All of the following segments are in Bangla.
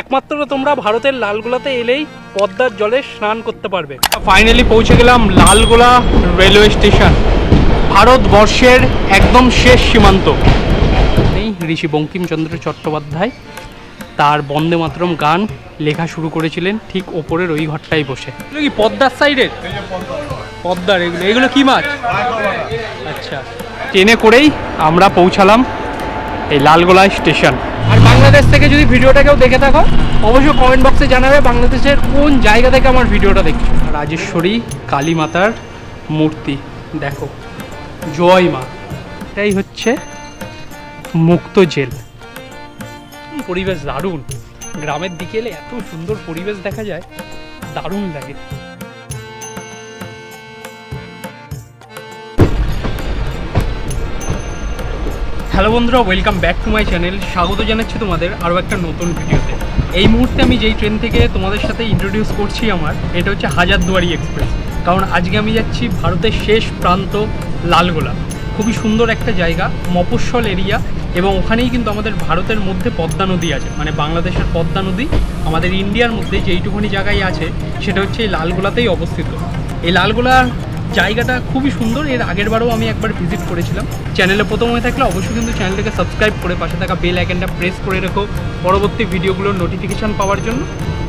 একমাত্র তোমরা ভারতের লালগোলাতে এলেই পদ্মার জলে স্নান করতে পারবে। ফাইনালি পৌঁছে গেলাম লালগোলা রেলওয়ে স্টেশন। ভারতবর্ষের একদম শেষ সীমান্ত। এই ঋষি বঙ্কিমচন্দ্র চট্টোপাধ্যায় তার বন্দে মাতরম গান লেখা শুরু করেছিলেন ঠিক ওপরের ওই ঘরটাই বসে। এগুলো কি পদ্মার সাইডের? পদ্মার এগুলো এগুলো কি মাছ? আচ্ছা ট্রেনে করেই আমরা পৌঁছালাম এই লালগোলা স্টেশন। আর বাংলাদেশ থেকে যদি ভিডিওটা কেউ দেখে থাকো, অবশ্যই কমেন্ট বক্সে জানাবে বাংলাদেশের কোন জায়গা থেকে আমার ভিডিওটা দেখছ। রাজেশ্বরী, কালী মাতার মূর্তি, দেখো। জয় মা। এটাই হচ্ছে মুক্ত জেল। পরিবেশ, দারুণ। গ্রামের দিকে এলে এত সুন্দর পরিবেশ দেখা যায়, দারুণ লাগে। হ্যালো বন্ধুরা welcome back to my channel স্বাগত জানাচ্ছি তোমাদের আরও একটা নতুন ভিডিওতে। এই মুহূর্তে আমি যেই ট্রেন থেকে তোমাদের সাথে ইন্ট্রোডিউস করছি আমার, এটা হচ্ছে হাজারদুয়ারি এক্সপ্রেস কারণ আজকে আমি যাচ্ছি ভারতের শেষ প্রান্ত, লালগোলা। খুবই সুন্দর একটা জায়গা, মফস্বল এরিয়া এবং ওখানেই কিন্তু আমাদের ভারতের মধ্যে পদ্মা নদী আছে। মানে বাংলাদেশের পদ্মা নদী, আমাদের ইন্ডিয়ার মধ্যে যেইটুকুনি জায়গায় আছে, সেটা হচ্ছে এই লালগোলাতেই অবস্থিত। এই লালগোলার জায়গাটা খুবই সুন্দর। এর আগের বারও আমি একবার ভিজিট করেছিলাম। চ্যানেলে প্রথম হয়ে থাকলে অবশ্যই কিন্তু চ্যানেলটাকে সাবস্ক্রাইব করে পাশে থাকা বেল আইকনটা প্রেস করে রেখো পরবর্তী ভিডিওগুলোর নোটিফিকেশান পাওয়ার জন্য।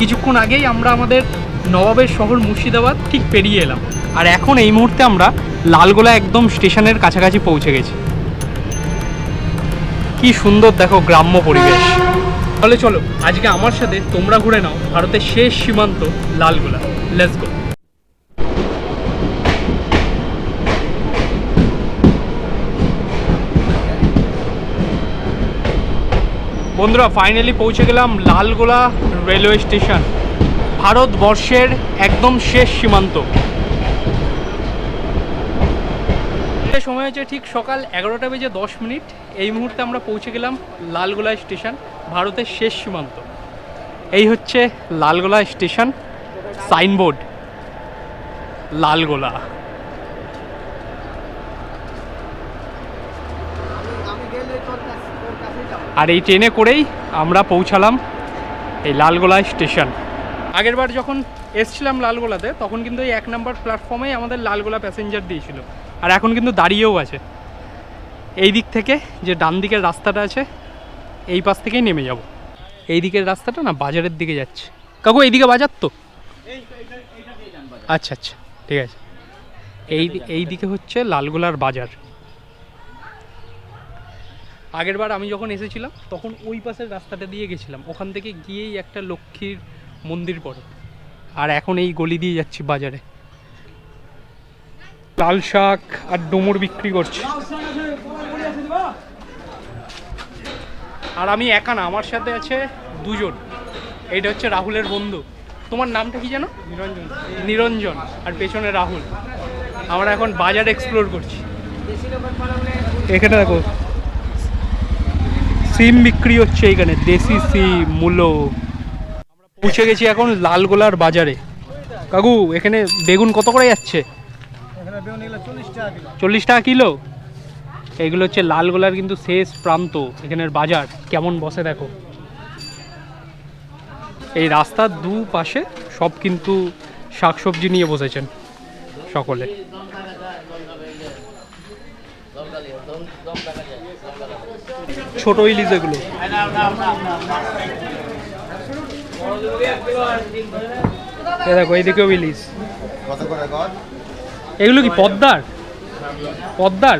কিছুক্ষণ আগেই আমরা আমাদের নবাবের শহর মুর্শিদাবাদ ঠিক পেরিয়ে এলাম। আর এখন এই মুহূর্তে আমরা লালগোলা একদম স্টেশনের কাছাকাছি পৌঁছে গেছি। কি সুন্দর দেখো গ্রাম্য পরিবেশ। তাহলে চলো, আজকে আমার সাথে তোমরা ঘুরে নাও ভারতের শেষ সীমান্ত লালগোলা। লেটস গো বন্ধুরা ফাইনালি পৌঁছে গেলাম লালগোলা রেলওয়ে স্টেশন ভারতবর্ষের একদম শেষ সীমান্ত। সময় হচ্ছে ঠিক সকাল এগারোটা বেজে দশ মিনিট। এই মুহূর্তে আমরা পৌঁছে গেলাম লালগোলা স্টেশন ভারতের শেষ সীমান্ত। এই হচ্ছে লালগোলা স্টেশন সাইনবোর্ড লালগোলা। আর এই ট্রেনে করেই আমরা পৌঁছালাম এই লালগোলা স্টেশন। আগেরবার যখন এসছিলাম লালগোলাতে, তখন কিন্তু এই এক নম্বর প্ল্যাটফর্মেই আমাদের লালগোলা প্যাসেঞ্জার দিয়েছিল। আর এখন কিন্তু দাঁড়িয়েও আছে। এই দিক থেকে যে ডান দিকের রাস্তাটা আছে, এই পাশ থেকেই নেমে যাব। এই দিকের রাস্তাটা না বাজারের দিকে যাচ্ছে। কাকু এইদিকে বাজার তো? আচ্ছা আচ্ছা ঠিক আছে। এই এই দিকে হচ্ছে লালগোলার বাজার। আগেরবার আমি যখন এসেছিলাম তখন ওই পাশের রাস্তাটা দিয়ে গেছিলাম। ওখান থেকে গিয়েই একটা লক্ষ্মীর মন্দির পড়ে। আর এখন এই গলি দিয়ে যাচ্ছি বাজারে। লাল শাক আর ডুমুর বিক্রি করছে। আর আমি একা না আমার সাথে আছে দুজন। এইটা হচ্ছে রাহুলের বন্ধু। তোমার নামটা কি জানো নিরঞ্জন। নিরঞ্জন। আর পেছনে রাহুল। আমরা এখন বাজার এক্সপ্লোর করছি। এখানে দেখো সিম বিক্রি হচ্ছে এখানে দেশি সিম মূলো। আমরা পৌঁছে গেছি এখন লালগোলার বাজারে। কাকু এখানে বেগুন কত করে যাচ্ছে? চল্লিশ টাকা কিলো। এইগুলো হচ্ছে লালগোলার কিন্তু শেষ প্রান্ত এখানের বাজার। কেমন বসে দেখো। এই রাস্তার দু পাশে সব কিন্তু শাকসবজি নিয়ে বসেছেন সকলে। ছোট ইলিশ এগুলো। এ দেখো এইদিকেও ইলিশ। এগুলো কি পদ্মার? পদ্মার?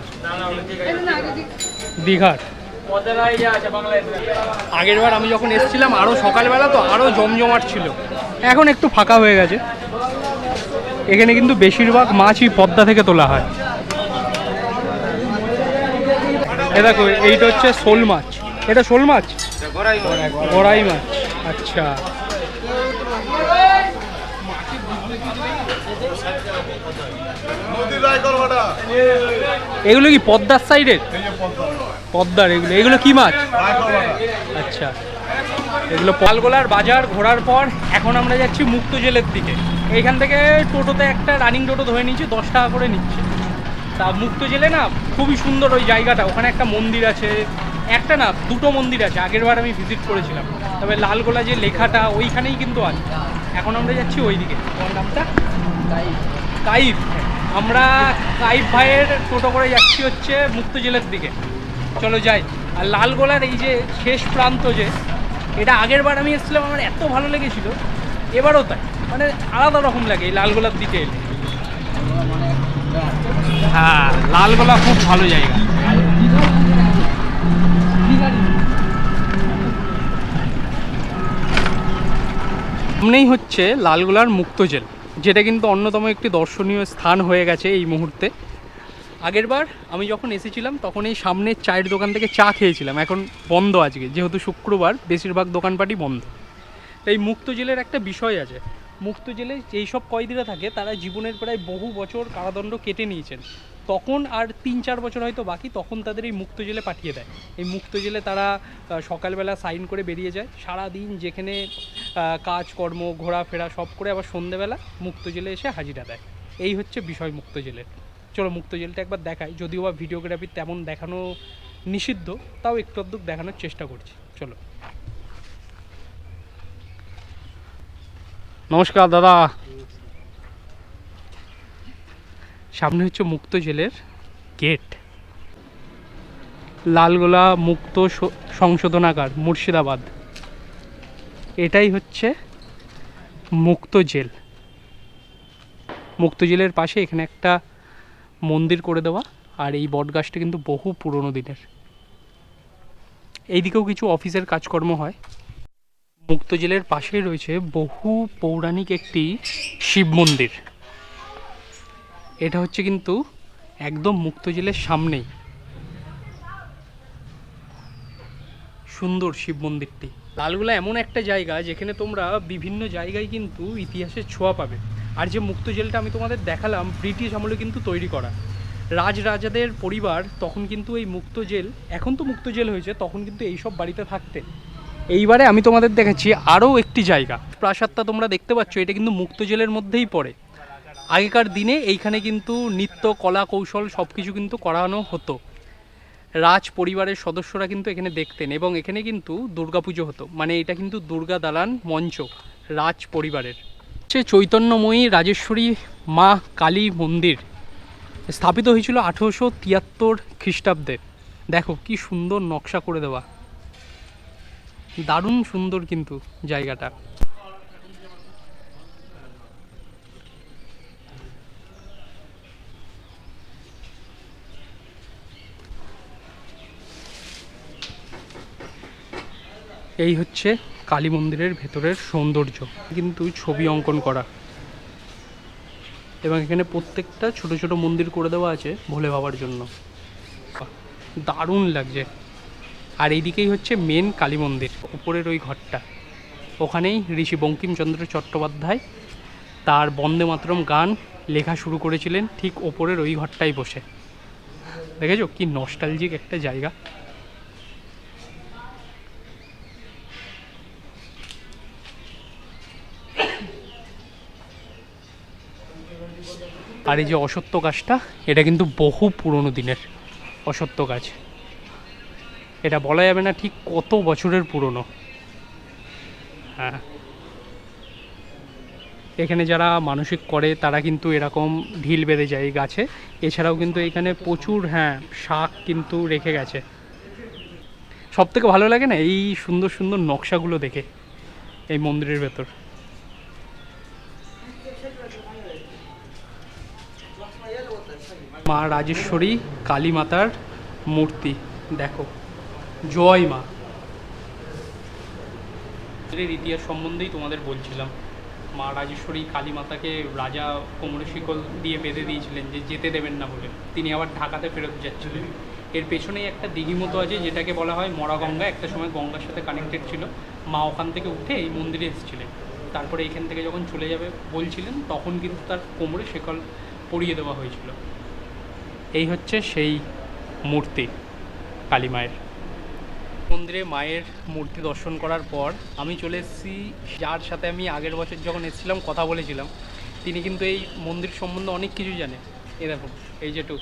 দীঘার। আগের বার আমি যখন এসেছিলাম আরও সকালবেলা তো আরও জমজমাট ছিল। এখন একটু ফাঁকা হয়ে গেছে। এখানে কিন্তু বেশিরভাগ মাছই পদ্মা থেকে তোলা হয়। এ দেখো, এইটা হচ্ছে শোল মাছ। এটা শোল মাছ? গড়াই মাছ। আচ্ছা। এগুলো কি পদ্মার সাইডের? পদ্মার এগুলো। এগুলো কি মাছ? আচ্ছা। এগুলো পালগোলার বাজার ঘোরার পর এখন আমরা যাচ্ছি মুক্ত জেলের দিকে। এইখান থেকে টোটোতে একটা রানিং টোটো ধরে নিচ্ছি দশ টাকা করে নিচ্ছে। তা মুক্ত জেলে না খুবই সুন্দর ওই জায়গাটা। ওখানে একটা মন্দির আছে। একটা না, দুটো মন্দির আছে। আগের বার আমি ভিজিট করেছিলাম। তবে লালগোলা যে লেখাটা, ওইখানেই কিন্তু আছে। এখন আমরা যাচ্ছি ওইদিকে। তোমার নামটা? কাইফ। আমরা কাইফ ভাইয়ের টোটো করে যাচ্ছি হচ্ছে মুক্ত জেলের দিকে। চলো যাই। আর লালগোলার এই যে শেষ প্রান্ত যে, এটা আগের বার আমি এসেছিলাম, আমার এত ভালো লেগেছিল। এবারও তাই। মানে আলাদা রকম লাগে এই লালগোলার দিকে এলে। হ্যাঁ লালগোলা খুব ভালো জায়গা। সামনেই হচ্ছে লালগোলার মুক্তজেল, যেটা কিন্তু অন্যতম একটি দর্শনীয় স্থান হয়ে গেছে এই মুহূর্তে। আগেরবার আমি যখন এসেছিলাম, তখন এই সামনের চায়ের দোকান থেকে চা খেয়েছিলাম। এখন বন্ধ আজকে, যেহেতু শুক্রবার, বেশিরভাগ দোকানপাটই বন্ধ। তাই মুক্ত জেলের একটা বিষয় আছে মুক্ত জেলে যেই সব কয়েদিরা থাকে, তারা জীবনের প্রায় বহু বছর কারাদণ্ড কেটে নিয়েছেন। তখন আর তিন চার বছর হয়তো বাকি, তখন তাদের এই মুক্ত জেলে পাঠিয়ে দেয়। এই মুক্ত জেলে তারা সকালবেলা সাইন করে বেরিয়ে যায়। সারা দিন যেখানে কাজকর্ম, ঘোরাফেরা সব করে আবার সন্ধেবেলা মুক্ত জেলে এসে হাজিরা দেয়। এই হচ্ছে বিষয় মুক্ত জেলের চলো মুক্ত জেলটা একবার দেখাই। যদিও বা ভিডিওগ্রাফি তেমন দেখানো নিষিদ্ধ, তাও একটু আধটুক দেখানোর চেষ্টা করছি। চলো। নমস্কার দাদা। সামনে হচ্ছে মুক্ত জেলের গেট। লালগোলা মুক্ত সংশোধনাগার, মুর্শিদাবাদ। এটাই হচ্ছে মুক্ত জেল। মুক্ত জেলের পাশে এখানে একটা মন্দির করে দেওয়া, আর এই বটগাছটা কিন্তু বহু পুরনো দিনের। এইদিকেও কিছু অফিসের কাজকর্ম হয়। মুক্ত জেলের পাশেই রয়েছে বহু পৌরাণিক একটি শিব মন্দির। এটা হচ্ছে কিন্তু একদম মুক্ত জেলের সামনেই। সুন্দর শিব মন্দিরটি। লালগোলা এমন একটা জায়গা যেখানে তোমরা বিভিন্ন জায়গায় কিন্তু ইতিহাসের ছোঁয়া পাবে। আর যে মুক্ত জেলটা আমি তোমাদের দেখালাম, ব্রিটিশ আমলে কিন্তু তৈরি করা। রাজরাজাদের পরিবার তখন কিন্তু এই মুক্ত জেল, এখন তো মুক্ত জেল হয়েছে, তখন কিন্তু এইসব বাড়িতে থাকতেন। এইবারে আমি তোমাদের দেখাচ্ছি আরও একটি জায়গা। প্রাসাদটা তোমরা দেখতে পাচ্ছ, এটা কিন্তু মুক্ত জেলের মধ্যেই পড়ে। আগেকার দিনে এইখানে কিন্তু নৃত্য, কলা, কৌশল সব কিছু কিন্তু করানো হতো। রাজ পরিবারের সদস্যরা কিন্তু এখানে দেখতেন এবং এখানে কিন্তু দুর্গাপুজো হতো। মানে এটা কিন্তু দুর্গা দালান মঞ্চ, রাজ পরিবারের। হচ্ছে চৈতন্যময়ী রাজেশ্বরী মা কালী মন্দির, স্থাপিত হয়েছিল আঠেরোশো তিয়াত্তর খ্রিস্টাব্দে। দেখো কি সুন্দর নকশা করে দেওয়া। দারুণ সুন্দর কিন্তু জায়গাটা। এই হচ্ছে কালী মন্দিরের ভেতরের সৌন্দর্য। কিন্তু ছবি অঙ্কন করা। এবং এখানে প্রত্যেকটা ছোট ছোট মন্দির করে দেওয়া আছে ভোলে বাবার জন্য। দারুণ লাগছে। আর এইদিকেই হচ্ছে মেন কালী মন্দির, উপরের ওই ঘরটা। ওখানেই ঋষি বঙ্কিমচন্দ্র চট্টোপাধ্যায় তার বন্দে মাতরম গান লেখা শুরু করেছিলেন ঠিক ওপরের ওই ঘরটাই বসে। দেখেছ? কি নস্টালজিক একটা জায়গা। আর এই যে অসত্য গাছটা, এটা কিন্তু বহু পুরনো দিনের অসত্য গাছ। এটা বলা যাবে না ঠিক কত বছরের পুরনো। হ্যাঁ। এখানে যারা মানসিক করে, তারা কিন্তু এরকম ঢিল বেঁধে যায় এই গাছে। এছাড়াও কিন্তু এখানে প্রচুর হ্যাঁ শাক কিন্তু রেখে গেছে। সব থেকে ভালো লাগে না এই সুন্দর সুন্দর নকশাগুলো দেখে, এই মন্দিরের ভেতর? মা রাজেশ্বরী, কালী মাতার মূর্তি, দেখো। জয় মা। ইতিহাস সম্বন্ধেই তোমাদের বলছিলাম। মা রাজেশ্বরী কালী মাতাকে রাজা কোমরে শিকল দিয়ে বেঁধে দিয়েছিলেন যে যেতে দেবেন না বলে। তিনি আবার ঢাকাতে ফেরত যাচ্ছিলেন। এর পেছনেই একটা দিঘি মতো আছে যেটাকে বলা হয় মরা গঙ্গা একটা সময় গঙ্গার সাথে কানেক্টেড ছিল। মা ওখান থেকে উঠে এই মন্দিরে এসেছিলেন। তারপরে এখান থেকে যখন চলে যাবে বলছিলেন, তখন কিন্তু তার কোমরে শিকল পরিয়ে দেওয়া হয়েছিল। এই হচ্ছে সেই মূর্তি কালী মায়ের। মন্দিরে মায়ের মূর্তি দর্শন করার পর আমি চলে এসেছি যার সাথে আমি আগের বছর যখন এসেছিলাম কথা বলেছিলাম তিনি কিন্তু এই মন্দির সম্বন্ধে অনেক কিছু জানে। এ দেখো এই যেটুক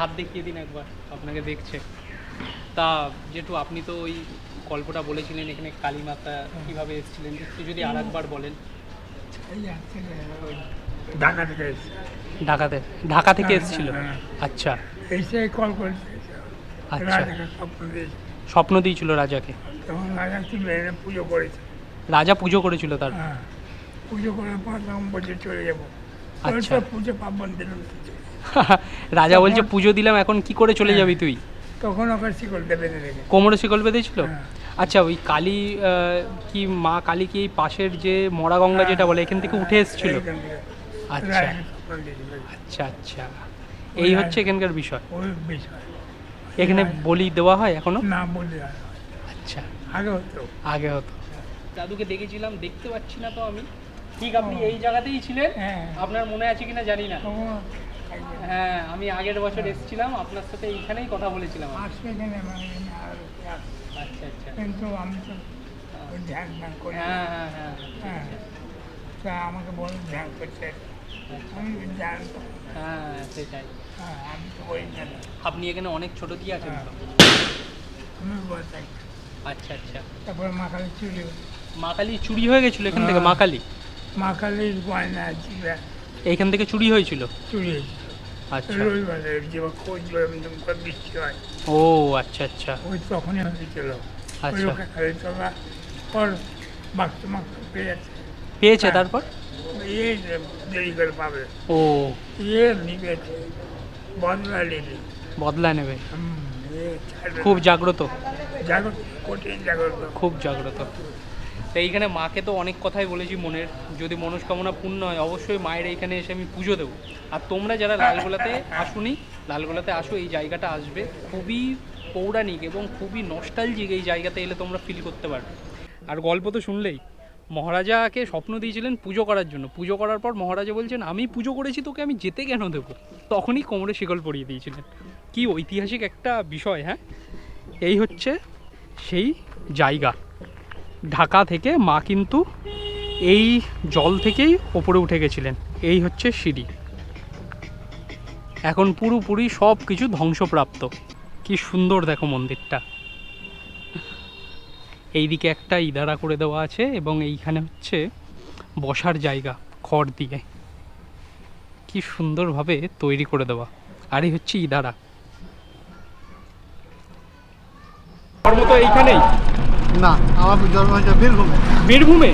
হাত দেখিয়ে দিন একবার আপনাকে দেখছে। তা যেটু আপনি তো ওই গল্পটা বলেছিলেন এখানে কালী মাতা কীভাবে এসেছিলেন একটু যদি আর একবার বলেন। ঢাকা থেকে ঢাকাতে? ঢাকা থেকে হ্যাঁ, এসেছিল? হ্যাঁ। আচ্ছা। এসে কল করেছে আচ্ছা। স্বপ্ন দিয়েছিল রাজাকে। তখন রাজা পুজো করেছে। রাজা পুজো করেছিল তার। হ্যাঁ পুজো করার পর তখন বলছে চলে যাব। আচ্ছা। পুজো পার্বণ দিলাম রাজা বলছে পুজো দিলাম এখন কি করে চলে যাবি তুই? তখন দেবে রেখে। কোমরে শিকল বেঁধেছিল? হ্যাঁ। আচ্ছা ওই কালী কি মা কালী কি এই পাশের যে মরা গঙ্গা যেটা বলে এখান থেকে উঠে এসেছিল? আচ্ছা। আচ্ছা আচ্ছা। এই হচ্ছে এখানকার বিষয়। বিষয়। এখানে বলি দেওয়া হয় এখনও? না বলি আচ্ছা। আগে হতো। আগে হতো। দাদুকে দেখেছিলাম দেখতে পাচ্ছি না তো আমি। ঠিক আপনি এই জায়গাতেই ছিলেন? হ্যাঁ। আপনার মনে আছে কিনা জানি না। হ্যাঁ আমি আগের বছর এসেছিলাম আপনার সাথে এইখানেই কথা বলেছিলাম মানে আচ্ছা আচ্ছা। কিন্তু আমি তো ওই ধ্যান ধ্যান করি। হ্যাঁ হ্যাঁ হ্যাঁ হ্যাঁ। আমাকে বলে ধ্যান করতে। আমি ধ্যান হ্যাঁ সেটাই। হ্যাঁ আপনি এখানে অনেক ছোট দিয়ে আছেন? বলতে আচ্ছা আচ্ছা। তারপরে মা কালী চুরি মা কালী চুরি হয়ে গেছিল এখান থেকে মা কালী মা কালীর গয়না এইখান থেকে চুরি হয়েছিল? চুরি আচ্ছা। হয়। ও আচ্ছা আচ্ছা। ওই তখনই হয়েছিল আচ্ছা। পর পেয়েছে। হ্যাঁ। তারপর? ও। ইয়ে নিবেছে বদলা নেবে। বদলা নেবে। খুব জাগ্রত। জাগ্রত কঠিন জাগ্রত। খুব জাগ্রত। তো এইখানে মাকে তো অনেক কথাই বলেছি মনের। যদি মনস্কামনা পূর্ণ হয় অবশ্যই মায়ের এইখানে এসে আমি পুজো দেবো। আর তোমরা যারা লালগোলাতে আসুনি লালগোলাতে আসো এই জায়গাটা আসবে। খুবই পৌরাণিক এবং খুবই নস্টালজিক এই জায়গাতে এলে তোমরা ফিল করতে পারবে। আর গল্প তো শুনলেই। মহারাজাকে স্বপ্ন দিয়েছিলেন পুজো করার জন্য। পুজো করার পর মহারাজা বলছেন, আমি পুজো করেছি, তোকে আমি যেতে কেন দেবো? তখনই কোমরে শিকল পরিয়ে দিয়েছিলেন। কি ঐতিহাসিক একটা বিষয় হ্যাঁ? এই হচ্ছে সেই জায়গা। ঢাকা থেকে মা কিন্তু এই জল থেকেই ওপরে উঠে গেছিলেন। এই হচ্ছে সিঁড়ি। এখন পুরোপুরি সব কিছু ধ্বংসপ্রাপ্ত। কি সুন্দর দেখো মন্দিরটা। এইদিকে একটা ইদারা করে দেওয়া আছে এবং এইখানে হচ্ছে বসার জায়গা খড় দিয়ে। কি সুন্দরভাবে তৈরি করে দেওয়া। আর এই হচ্ছে ইদারা। মতো এইখানেই? না আমার জন্ম হয়েছে বীরভূমে। বীরভূমে?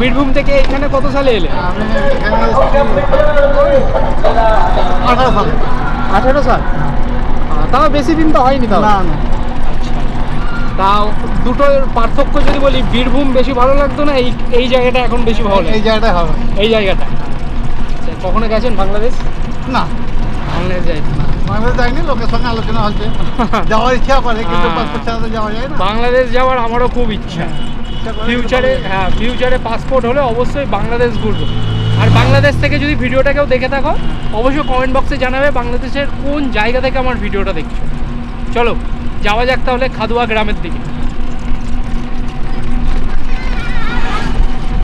বীরভূম থেকে এখানে কত সালে এলে? আমি এখানে আঠারো সাল। তাও বেশি দিন তো হয়নি তাও না না। তাও দুটোর পার্থক্য যদি বলি বীরভূম বেশি ভালো লাগতো না এই এই জায়গাটা এখন বেশি ভালো লাগে এই জায়গাটা হবে এই জায়গাটা। কখনো গেছেন বাংলাদেশ? না। বাংলাদেশ যাই বাংলাদেশ যাইনি লোকের সঙ্গে আলোচনা হচ্ছে। যাওয়ার ইচ্ছা করে কিন্তু হ্যাঁ। পাসপোর্ট ছাড়া যাওয়া যায় না। বাংলাদেশ যাওয়ার আমারও খুব ইচ্ছা। ইচ্ছা ফিউচারে হ্যাঁ ফিউচারে পাসপোর্ট হলে অবশ্যই বাংলাদেশ ঘুরবো। আর বাংলাদেশ থেকে যদি ভিডিওটা কেউ দেখে থাকো অবশ্যই কমেন্ট বক্সে জানাবে বাংলাদেশের কোন জায়গা থেকে আমার ভিডিওটা দেখছ। চলো। যাওয়া যাক তাহলে খাদুয়া গ্রামের দিকে।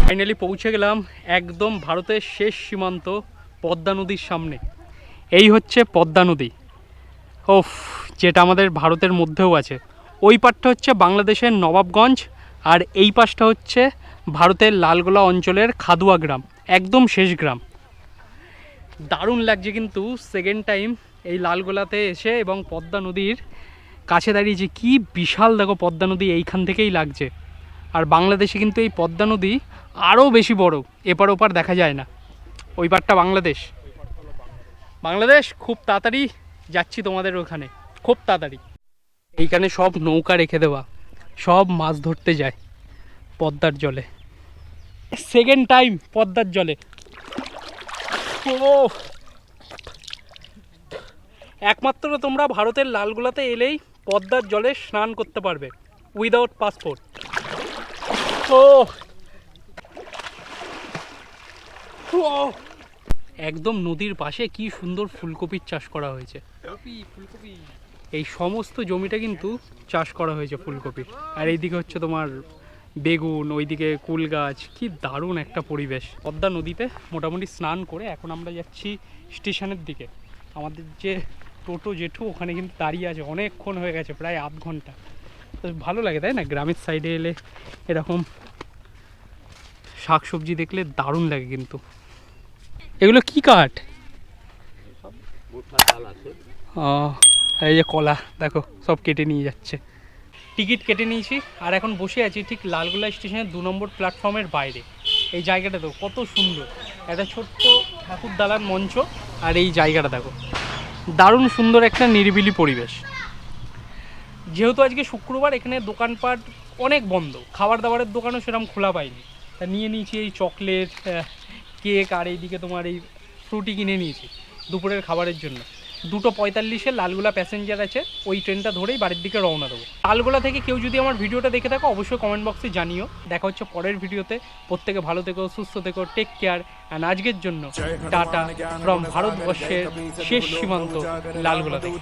ফাইনালি পৌঁছে গেলাম একদম ভারতের শেষ সীমান্ত পদ্মা নদীর সামনে। এই হচ্ছে পদ্মা নদী। ওফ, যেটা আমাদের ভারতের মধ্যেও আছে। ওই পাটটা হচ্ছে বাংলাদেশের নবাবগঞ্জ আর এই পাশটা হচ্ছে ভারতের লালগোলা অঞ্চলের খাদুয়া গ্রাম, একদম শেষ গ্রাম। দারুণ লাগছে কিন্তু সেকেন্ড টাইম এই লালগোলাতে এসে এবং পদ্মা নদীর কাছে দাঁড়িয়েছি কি বিশাল দেখো পদ্মা নদী এইখান থেকেই লাগছে। আর বাংলাদেশে কিন্তু এই পদ্মা নদী আরও বেশি বড়, এপার ওপার দেখা যায় না। ওই পারটা বাংলাদেশ। বাংলাদেশ, খুব তাড়াতাড়ি যাচ্ছি তোমাদের ওখানে। খুব তাড়াতাড়ি। এইখানে সব নৌকা রেখে দেওয়া, সব মাছ ধরতে যায় পদ্মার জলে। সেকেন্ড টাইম পদ্মার জলে। ও! একমাত্র তোমরা ভারতের লালগোলাতে এলেই পদ্মার জলে স্নান করতে পারবে উইদাউট পাসপোর্ট ও একদম নদীর পাশে কি সুন্দর ফুলকপির চাষ করা হয়েছে। এই সমস্ত জমিটা কিন্তু চাষ করা হয়েছে ফুলকপির আর এইদিকে হচ্ছে তোমার বেগুন ওইদিকে কুল গাছ কি দারুণ একটা পরিবেশ। পদ্মা নদীতে মোটামুটি স্নান করে এখন আমরা যাচ্ছি স্টেশনের দিকে। আমাদের যে টোটো জেঠু ওখানে কিন্তু দাঁড়িয়ে আছে অনেকক্ষণ হয়ে গেছে প্রায় আধ ঘণ্টা। তো ভালো লাগে তাই না? গ্রামের সাইডে এলে এরকম শাক সবজি দেখলে দারুণ লাগে কিন্তু। এগুলো কি কাঠ? ও এই যে কলা দেখো সব কেটে নিয়ে যাচ্ছে। টিকিট কেটে নিয়েছি আর এখন বসে আছি ঠিক লালগোলা স্টেশনের দু নম্বর প্ল্যাটফর্মের বাইরে। এই জায়গাটা দেখো কত সুন্দর। একটা ছোট্ট ঠাকুর দালান মঞ্চ আর এই জায়গাটা দেখো। দারুণ সুন্দর একটা নিরিবিলি পরিবেশ। যেহেতু আজকে শুক্রবার, এখানে দোকানপাট অনেক বন্ধ। খাবার দাবারের দোকানও সেরকম খোলা পাইনি। তা নিয়ে নিয়েছি এই চকলেট কেক আর এইদিকে তোমার এই ফ্রুটি কিনে নিয়েছি দুপুরের খাবারের জন্য। দুটো পঁয়তাল্লিশে লালগোলা প্যাসেঞ্জার আছে, ওই ট্রেনটা ধরেই বাড়ির দিকে রওনা দেবো। লালগোলা থেকে কেউ যদি আমার ভিডিওটা দেখে থাকো, অবশ্যই কমেন্ট বক্সে জানিও। দেখা হচ্ছে পরের ভিডিওতে। প্রত্যেকে ভালো থেকো, সুস্থ থেকো টেক কেয়ার অ্যান্ড আজকের জন্য টাটা ফ্রম ভারতবর্ষের শেষ সীমান্ত লালগোলা থেকে।